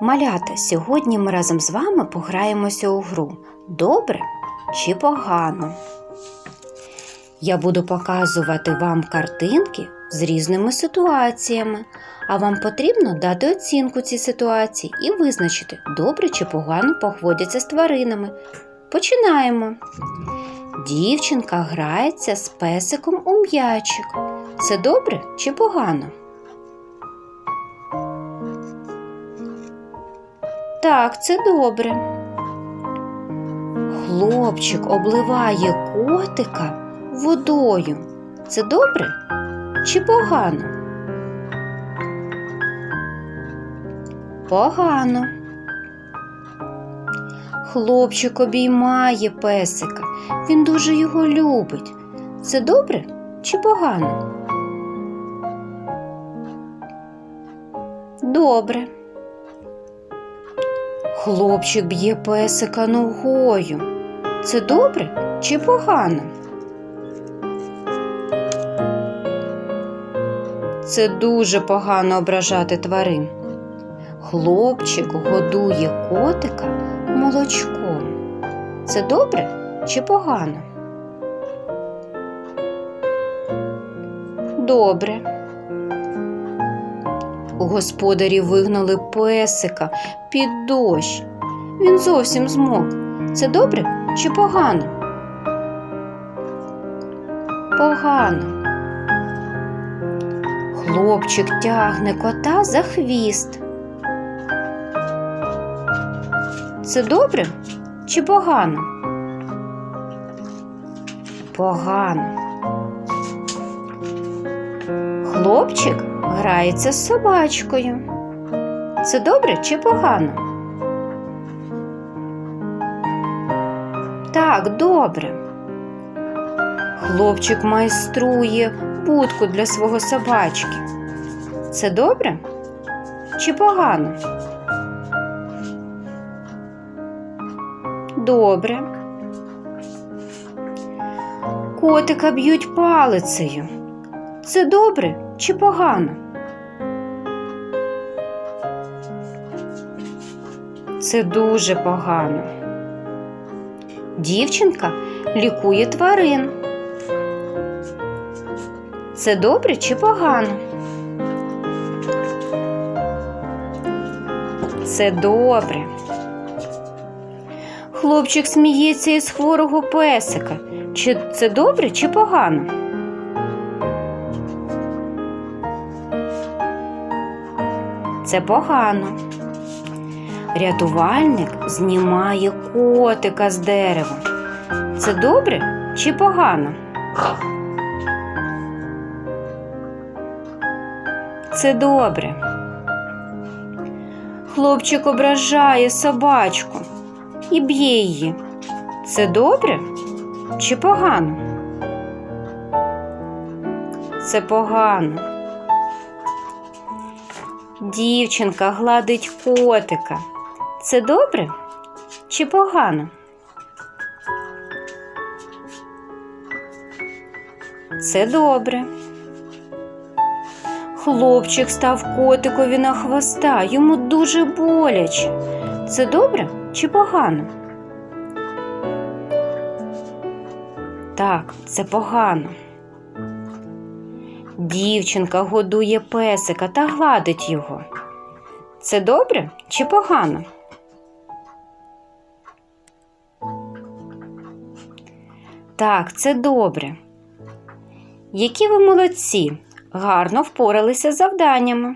Малята, сьогодні ми разом з вами пограємося у гру. Добре чи погано? Я буду показувати вам картинки з різними ситуаціями, а вам потрібно дати оцінку цій ситуації і визначити, добре чи погано поводяться з тваринами. Починаємо. Дівчинка грається з песиком у м'ячик. Це добре чи погано? Так, це добре. Хлопчик обливає котика водою. Це добре чи погано? Погано. Хлопчик обіймає песика. Він дуже його любить. Це добре чи погано? Добре. Хлопчик б'є песика ногою. Це добре чи погано? Це дуже погано ображати тварин. Хлопчик годує котика молочком. Це добре чи погано? Добре. Господарі вигнали песика під дощ. Він зовсім змок. Це добре чи погано? Погано. Хлопчик тягне кота за хвіст. Це добре чи погано? Погано. Хлопчик грається з собачкою. Це добре чи погано? Так, добре. Хлопчик майструє будку для свого собачки. Це добре чи погано? Добре. Котика б'ють палицею. Це добре чи погано? Це дуже погано. Дівчинка лікує тварин. Це добре чи погано? Це добре. Хлопчик сміється із хворого песика. Чи це добре чи погано? Це погано. Рятувальник знімає котика з дерева. Це добре чи погано? Це добре. Хлопчик ображає собачку і б'є її. Це добре чи погано? Це погано. Дівчинка гладить котика. Це добре чи погано? Це добре. Хлопчик став котикові на хвоста, йому дуже боляче. Це добре чи погано? Так, це погано. Дівчинка годує песика та гладить його. Це добре чи погано? Так, це добре. Які ви молодці, гарно впоралися з завданнями.